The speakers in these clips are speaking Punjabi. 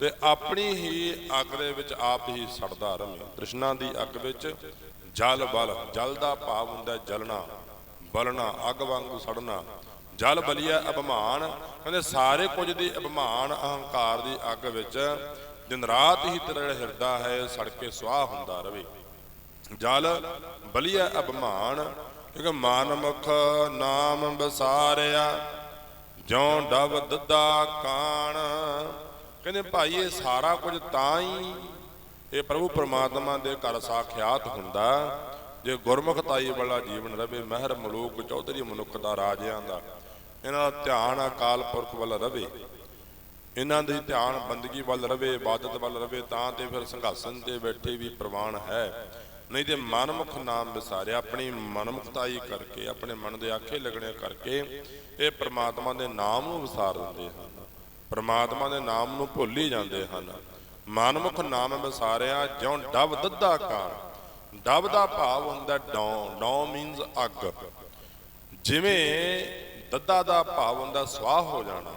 ਤੇ ਆਪਣੀ ਹੀ ਅੱਗ ਦੇ ਵਿੱਚ ਆਪ ਹੀ ਸੜਦਾ ਰਵੇ ਕ੍ਰਿਸ਼ਨਾ ਦੀ ਅੱਗ ਵਿੱਚ ਜਲ ਬਲ, ਜਲ ਦਾ ਭਾਵ ਹੁੰਦਾ ਜਲਣਾ, ਬਲਣਾ, ਅੱਗ ਵਾਂਗੂ ਸੜਨਾ। ਜਲ ਬਲੀਆ ਅਭਿਮਾਨ, ਕਹਿੰਦੇ ਸਾਰੇ ਕੁਝ ਦੀ ਅਭਿਮਾਨ ਅਹੰਕਾਰ ਦੀ ਅੱਗ ਵਿੱਚ ਦਿਨ ਰਾਤ ਹੀ ਤੇਰਾ ਹਿਰਦਾ ਹੈ ਸੜ ਕੇ ਸੁਆਹ ਹੁੰਦਾ ਰਵੇ। ਜਲ ਬਲੀਆ ਅਭਿਮਾਨ, ਕਿਉਂਕਿ ਮਾਨਮੁਖ ਨਾਮ ਬਸਾਰਿਆ ਜਿਉ ਡਬ ਦੱਦਾ ਕਾਣ ਕਹਿੰਦੇ ਭਾਈ ਇਹ ਸਾਰਾ ਕੁਝ ਤਾਂ ਹੀ ਇਹ ਪ੍ਰਭੂ ਪਰਮਾਤਮਾ ਦੇ ਘਰ ਸਾਖਿਆਤ ਹੁੰਦਾ। ਜੇ ਗੁਰਮੁਖਤਾਈ ਵਾਲਾ ਜੀਵਨ ਰਵੇ, ਮਹਿਰ ਮਲੂਕ ਚੌਧਰੀ ਮਨੁੱਖ ਦਾ ਰਾਜਿਆਂ ਦਾ। ਇਹਨਾਂ ਦਾ ਧਿਆਨ ਅਕਾਲ ਪੁਰਖ ਵੱਲ ਰਵੇ। ਇਹਨਾਂ ਦੀ ਧਿਆਨ ਬੰਦਗੀ ਵੱਲ ਰਵੇ, ਇਬਾਦਤ ਵੱਲ ਰਵੇ, ਤਾਂ ਤੇ ਫਿਰ ਸੰਘਾਸਨ ਤੇ ਬੈਠੇ ਵੀ ਪ੍ਰਵਾਨ ਹੈ। ਨਹੀਂ ਤੇ ਮਨਮੁਖ ਨਾਮ ਵਿਸਾਰਿਆ, ਆਪਣੀ ਮਨਮੁਖਤਾਈ ਕਰਕੇ, ਆਪਣੇ ਮਨ ਦੇ ਆਖੇ ਲੱਗਣੇ ਕਰਕੇ ਇਹ ਪ੍ਰਮਾਤਮਾ ਦੇ ਨਾਮ ਨੂੰ ਵਿਸਾਰ ਦਿੰਦੇ ਹਨ। ਪਰਮਾਤਮਾ ਦੇ ਨਾਮ ਨੂੰ ਭੁੱਲ ਹੀ ਜਾਂਦੇ ਹਨ। ਮਨਮੁਖ ਨਾਮ ਵਿਸਾਰਿਆ, ਜਿਉਂ ਡਬ ਦੱਦਾ ਕਾਂ ਡਬ ਦਾ ਭਾਵ ਹੁੰਦਾ ਡੌ, ਡੌਂ ਮੀਨਸ ਅੱਗ। ਜਿਵੇਂ ਦੱਦਾ ਦਾ ਭਾਵ ਹੁੰਦਾ ਸਵਾਹ ਹੋ ਜਾਣਾ।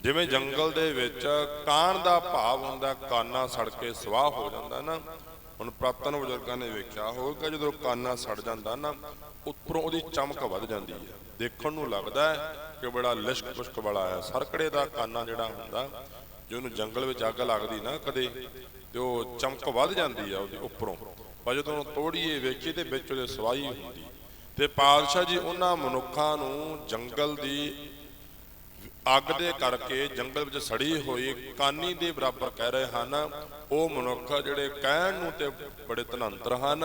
ਜਿਵੇਂ ਜੰਗਲ ਦੇ ਵਿੱਚ ਕਾਨ ਦਾ ਭਾਵ ਹੁੰਦਾ ਕਾਨਾ ਸੜ ਕੇ ਸਵਾਹ ਹੋ ਜਾਂਦਾ ਨਾ। ਹੁਣ ਪ੍ਰਾਤਨ ਬਜ਼ੁਰਗਾਂ ਨੇ ਵੇਖਿਆ ਹੋਊਗਾ, ਜਦੋਂ ਕਾਨਾ ਸੜ ਜਾਂਦਾ ਨਾ, ਉੱਪਰੋਂ ਉਹਦੀ ਚਮਕ ਵੱਧ ਜਾਂਦੀ ਹੈ। ਦੇਖਣ ਨੂੰ ਲੱਗਦਾ ਹੈ ਕਿ ਬੜਾ ਲਿਸ਼ਕ ਪੁਸ਼ਕ ਵਾਲਾ ਹੈ। ਸਰਕੜੇ ਦਾ ਕਾਨਾ ਜਿਹੜਾ ਹੁੰਦਾ, ਜੇ ਉਹਨੂੰ ਜੰਗਲ ਵਿੱਚ ਅੱਗ ਲੱਗਦੀ ਨਾ ਕਦੇ, ਤੇ ਉਹ ਚਮਕ ਵੱਧ ਜਾਂਦੀ ਆ ਉਹਦੇ ਉੱਪਰੋਂ। ਪਰ ਜਦੋਂ ਉਹਨੂੰ ਤੋੜੀਏ ਵੇਖੀਏ ਤੇ ਵਿੱਚ ਉਹਦੇ ਸਵਾਈ ਹੁੰਦੀ। ਤੇ ਪਾਤਸ਼ਾਹ ਜੀ ਉਹਨਾਂ ਮਨੁੱਖਾਂ ਨੂੰ ਜੰਗਲ ਦੀ ਅੱਗ ਦੇ ਕਰਕੇ ਜੰਗਲ ਵਿੱਚ ਸੜੀ ਹੋਈ ਕਾਨੀ ਦੇ ਬਰਾਬਰ ਕਹਿ ਰਹੇ ਹਨ, ਉਹ ਮਨੁੱਖ ਜਿਹੜੇ ਕਹਿਣ ਨੂੰ ਤੇ ਬੜੇ ਧਨੰਤਰ ਹਨ,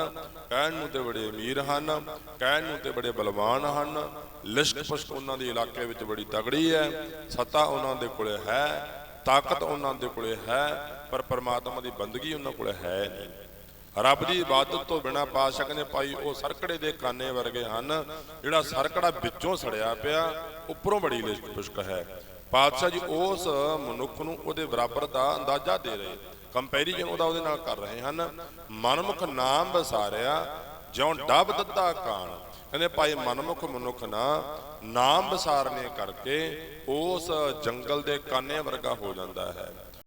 ਕਹਿਣ ਨੂੰ ਤੇ ਬੜੇ ਅਮੀਰ ਹਨ, ਕਹਿਣ ਨੂੰ ਤੇ ਬੜੇ ਬਲਵਾਨ ਹਨ। ਲਿਸ਼ਕ ਪੁਸ਼ਕ ਉਹਨਾਂ ਦੇ ਇਲਾਕੇ ਵਿੱਚ ਬੜੀ ਤਗੜੀ ਹੈ, ਸੱਤਾ ਉਹਨਾਂ ਦੇ ਕੋਲੇ ਹੈ, ਤਾਕਤ ਉਹਨਾਂ ਦੇ ਕੋਲੇ ਹੈ, ਪਰ ਪਰਮਾਤਮਾ ਦੀ ਬੰਦਗੀ ਉਹਨਾਂ ਕੋਲੇ ਹੈ ਨਹੀਂ। ਰੱਬ ਦੀ ਇਬਾਦਤ ਤੋਂ ਬਿਨਾ ਪਾਸ਼ਾ ਕਹਿੰਦੇ ਭਾਈ, ਉਹ ਸਰਕੜੇ ਦੇ ਕਾਨੇ ਵਰਗੇ ਹਨ। ਜਿਹੜਾ ਸਰਕੜਾ ਵਿੱਚੋਂ ਸੜਿਆ ਪਿਆ, ਉੱਪਰੋਂ ਬੜੀ ਲਿਸ਼ਕ ਹੈ। ਪਾਤਸ਼ਾਹ ਜੀ ਉਸ ਮਨੁੱਖ ਨੂੰ ਉਹਦੇ ਬਰਾਬਰ ਦਾ ਅੰਦਾਜ਼ਾ ਦੇ ਰਹੇ ਕੰਪੈਰੀਜ਼ਨ ਉਹਦਾ ਉਹਦੇ ਨਾਲ ਕਰ ਰਹੇ ਹਨ। ਮਨਮੁਖ ਨਾਮ ਵਸਾਰਿਆ, ਜਿਉਂ ਡੱਬ ਦਿੱਤਾ ਕਾਣ। ਕਹਿੰਦੇ ਭਾਈ, ਮਨਮੁਖ ਮਨੁੱਖ ਨਾ, ਨਾਮ ਵਿਸਾਰਨੇ ਕਰਕੇ ਉਸ ਜੰਗਲ ਦੇ ਕਾਨੇ ਵਰਗਾ ਹੋ ਜਾਂਦਾ ਹੈ।